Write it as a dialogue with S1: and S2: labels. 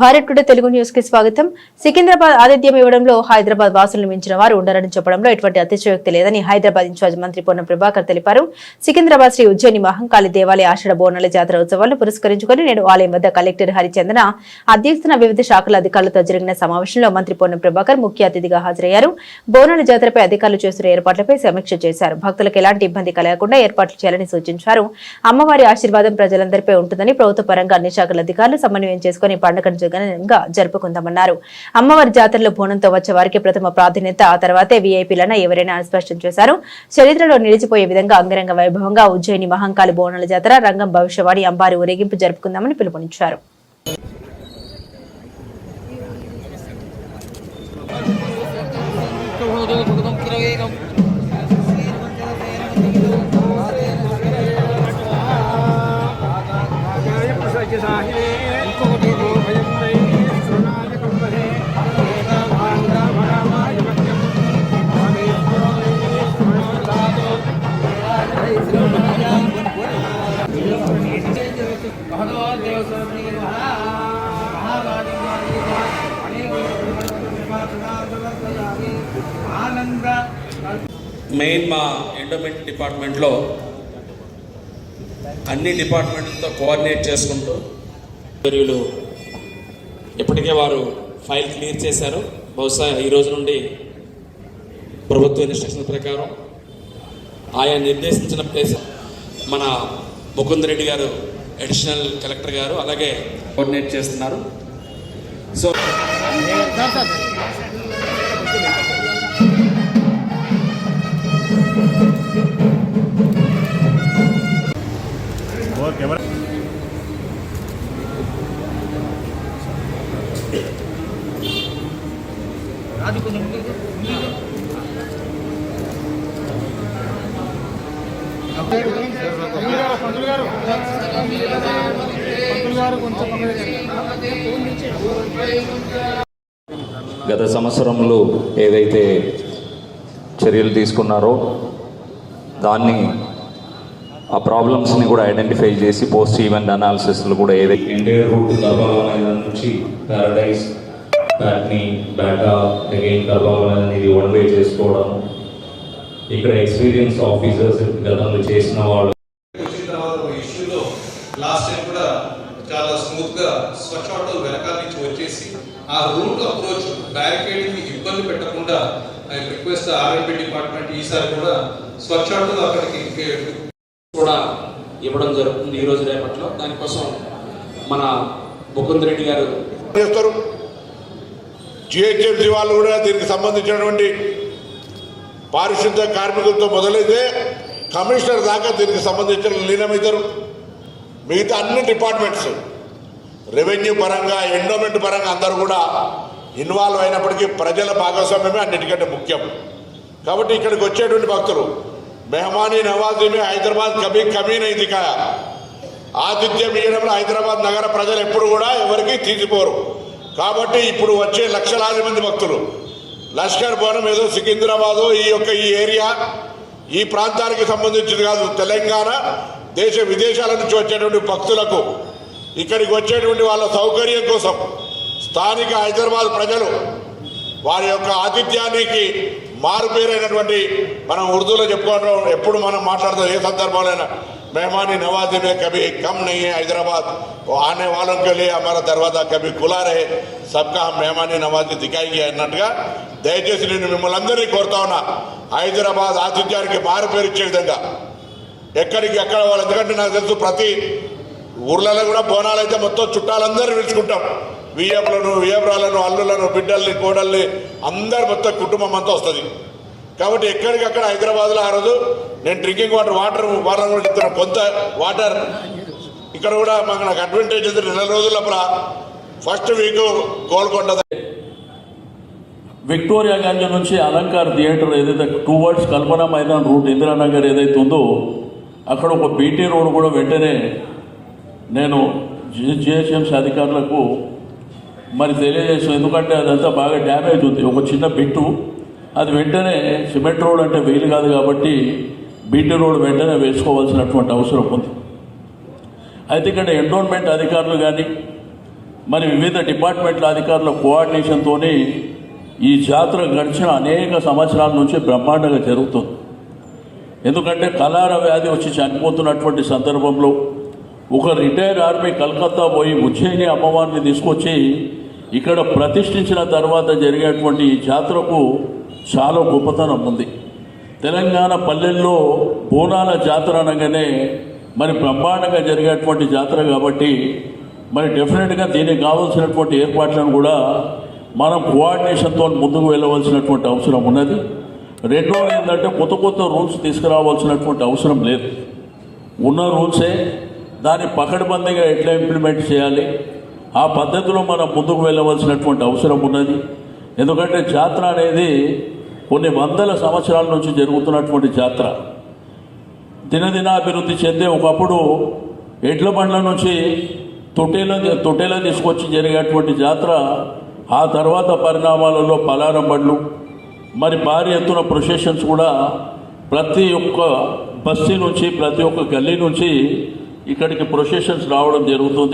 S1: Bharat today Telugu న్యూస్కి స్వాగతం. సికింద్రాబాద్ ఆతిథ్యం ఇవ్వడంలో హైదరాబాద్ వాసులను మించిన వారు ఉండరని చెప్పడంలో ఎటువంటి అతిశయోక్తి లేదని హైదరాబాద్ ఇన్ఛార్జ్ మంత్రి పొన్నం ప్రభాకర్ తెలిపారు. సికింద్రాబాద్ శ్రీ ఉజ్జయిని మహంకాళి దేవాలయ ఆషాఢ బోనాల జాతర ఉత్సవాలను పురస్కరించుకుని నేడు ఆలయం వద్ద కలెక్టర్ హరిచందన అధ్యక్షతన వివిధ శాఖల అధికారులతో జరిగిన సమావేశంలో మంత్రి పొన్నం ప్రభాకర్ ముఖ్య అతిథిగా హాజరయ్యారు. బోనాల జాతరపై అధికారులు చేస్తున్న ఏర్పాట్లపై సమీక్ష చేశారు. భక్తులకు ఎలాంటి ఇబ్బంది కలగకుండా ఏర్పాట్లు చేయాలని సూచించారు. అమ్మవారి ఆశీర్వాదం ప్రజలందరిపై ఉంటుందని ప్రభుత్వ పరంగా అన్ని శాఖల అధికారులు సమన్వయం చేసుకుని పండుగను ఘనంగా జరుపుకుందామన్నారు. అమ్మవారి జాతరలో బోనంతో వచ్చే వారికి ప్రథమ ప్రాధాన్యత ఆ తర్వాతే వీఐపీలన ఎవరైనా అని స్పష్టం చేశారు. చరిత్రలో నిలిచిపోయే విధంగా అంగరంగ వైభవంగా ఉజ్జయిని మహంకాళి బోనాల జాతర రంగం భవిష్యవాణి అంబారి ఊరేగింపు జరుపుకుందామని పిలుపునిచ్చారు.
S2: మెయిన్ మా ఎండోమెంట్ డిపార్ట్మెంట్లో అన్ని డిపార్ట్మెంట్లతో కోఆర్డినేట్ చేసుకుంటూ చర్యలు ఇప్పటికే వారు ఫైల్ క్లియర్ చేశారు. బహుశా ఈ రోజు నుండి ప్రభుత్వ ఇన్స్ట్రక్షన్ ప్రకారం ఆయా నిర్దేశించిన ప్లేస్ మన ముకుంద్ రెడ్డి గారు అడిషనల్ కలెక్టర్ గారు అలాగే కోఆర్డినేట్ చేస్తున్నారు. సో
S3: గత సంవత్సరంలో ఏదైతే చర్యలు తీసుకున్నారో దాన్ని ఆ ప్రాబ్లమ్స్ని కూడా ఐడెంటిఫై చేసి పోస్ట్ ఈవెంట్ అనాలిసిస్లో కూడా ఏదైతే ఇండియర్ రూట్ నుంచి ప్యారడైజ్ ప్యాట్ని బ్యాటా అగైన్ గర్భవనం అనేది వన్ వే చేసుకోవడం. ఇక్కడ ఎక్స్పీరియన్స్ ఆఫీసర్స్ గతంలో చేసిన వాళ్ళు.
S4: వచ్చిన తర్వాత ఒక ఇష్యూలో లాస్ట్ టైం కూడా చాలా స్మూత్గా స్వచ్ఛ ఆటో వెనకాల నుంచి వచ్చేసి ఆ రూట్ అప్రోచ్ బ్యారికేడింగ్ ఇబ్బంది పెట్టకుండా ఐ రిక్వెస్ట్ ఆర్ఎంపీ డిపార్ట్మెంట్ ఈసారి కూడా స్వచ్ఛ ఆటో అక్కడికి
S2: కూడా ఇవ్వడం జరుగుతుంది ఈ రోజు రేపట్లో. దానికోసం మన ముకుంద్ రెడ్డి గారు
S5: చేస్తారు. జిహెచ్ఎంసీ వాళ్ళు కూడా దీనికి సంబంధించినటువంటి పారిశుద్ధ కార్మికులతో మొదలైతే కమిషనర్ దాకా దీనికి సంబంధించిన లీనమవుతారు మిగతా అన్ని డిపార్ట్మెంట్స్ రెవెన్యూ పరంగా ఎండోమెంట్ పరంగా అందరూ కూడా ఇన్వాల్వ్ అయినప్పటికీ ప్రజల భాగస్వామ్యమే అన్నిటికంటే ముఖ్యం. కాబట్టి ఇక్కడికి వచ్చేటువంటి భక్తులు మెహమానీ నవాజీమే హైదరాబాద్ కబీ కమీన్ అయింది కా ఆతిథ్యం ఇవ్వడంలో హైదరాబాద్ నగర ప్రజలు ఎప్పుడు కూడా ఎవరికి తీసిపోరు. కాబట్టి ఇప్పుడు వచ్చే లక్షలాది మంది భక్తులు. లష్కర్ భవనం ఏదో సికింద్రాబాదు ఈ యొక్క ఈ ఏరియా ఈ ప్రాంతానికి సంబంధించింది కాదు. తెలంగాణ దేశ విదేశాల నుంచి వచ్చేటువంటి భక్తులకు ఇక్కడికి వచ్చేటువంటి వాళ్ళ సౌకర్యం కోసం స్థానిక హైదరాబాద్ ప్రజలు వారి యొక్క ఆతిథ్యానికి మారుపేరైనటువంటి మనం ఉర్దూలో చెప్పుకోవడం ఎప్పుడు మనం మాట్లాడతాం ఏ సందర్భంలోనైనా मेहमानी नवाजी में कभी कम नहीं है हैदराबाद वो आने वालों के लिए हमारा दरवाजा कभी खुला रहे सबका हम मेहमानी नवाजी दिखाएंगे అన్నట్టుగా దయచేసి నేను మిమ్మల్ని అందరినీ కోరుతా ఉన్నా హైదరాబాద్ ఆతిథ్యానికి మారు పేరు ఇచ్చే విధంగా ఎక్కడికి ఎక్కడ వాళ్ళు ఎందుకంటే నాకు తెలుసు ప్రతి ఊర్లలో కూడా బోనాలు అయితే మొత్తం చుట్టాలందరూ పిలుచుకుంటాం వియ్యపులను వియ్యపురాలను అల్లులను బిడ్డల్ని కోడల్ని అందరు మొత్తం కుటుంబం అంతా వస్తుంది కాబట్టి ఎక్కడికక్కడ హైదరాబాద్లో ఆ రోజు నేను డ్రింకింగ్ వాటర్ వాటర్ వాటర్ కూడా చెప్తున్నాను కొంత వాటర్. ఇక్కడ కూడా మాకు నాకు అడ్వాంటేజ్ ఉంది. నెల రోజుల first week Golconda
S6: Victoria Ganj నుంచి అలంకార్ థియేటర్ ఏదైతే two words Kalpana Maidan route Indiranagar ఏదైతే ఉందో అక్కడ ఒక బీటీ రోడ్ కూడా వెంటనే నేను జిహెచ్ఎంసీ అధికారులకు మరి తెలియజేసాను ఎందుకంటే అదంతా బాగా డ్యామేజ్ ఉంది. ఒక చిన్న బిట్టు. అది వెంటనే సిమెంట్ రోడ్ అంటే వీలు కాదు కాబట్టి బీటీ రోడ్ వెంటనే వేసుకోవాల్సినటువంటి అవసరం ఉంది. అయితే ఇక్కడ ఎండోన్మెంట్ అధికారులు కానీ మరి వివిధ డిపార్ట్మెంట్ల అధికారుల కోఆర్డినేషన్తో ఈ జాతర గడిచిన అనేక సంవత్సరాల నుంచి బ్రహ్మాండంగా జరుగుతుంది. ఎందుకంటే కలార వ్యాధి వచ్చి చనిపోతున్నటువంటి సందర్భంలో ఒక రిటైర్ ఆర్మీ కలకత్తా పోయి ఉజ్జయిని అమ్మవారిని తీసుకొచ్చి ఇక్కడ ప్రతిష్ఠించిన తర్వాత జరిగేటువంటి ఈ జాతరకు చాలా గొప్పతనం ఉంది. తెలంగాణ పల్లెల్లో బోనాల జాతర అనగానే మరి బ్రహ్మాండంగా జరిగేటువంటి జాతర కాబట్టి మరి డెఫినెట్గా దీనికి కావాల్సినటువంటి ఏర్పాట్లను కూడా మనం కోఆర్డినేషన్తో ముందుకు వెళ్ళవలసినటువంటి అవసరం ఉన్నది. రెండోది ఏంటంటే కొత్త కొత్త రూల్స్ తీసుకురావాల్సినటువంటి అవసరం లేదు. ఉన్న రూల్సే దాన్ని పకడ్బందీగా ఎట్లా ఇంప్లిమెంట్ చేయాలి ఆ పద్ధతిలో మనం ముందుకు వెళ్ళవలసినటువంటి అవసరం ఉన్నది. ఎందుకంటే జాతర అనేది కొన్ని వందల సంవత్సరాల నుంచి జరుగుతున్నటువంటి జాతర. దినదినాభివృద్ధి చెందే ఒకప్పుడు ఎడ్ల బండ్ల నుంచి తొట్టేల తొట్టేల తీసుకొచ్చి జరిగేటువంటి జాతర ఆ తర్వాత పరిణామాలలో పలారం బండ్లు. మరి భారీ ఎత్తున ప్రొసెషన్స్ కూడా ప్రతి ఒక్క బస్తీ నుంచి ప్రతి ఒక్క గల్లీ నుంచి ఇక్కడికి ప్రొసెషన్స్ రావడం జరుగుతుంది.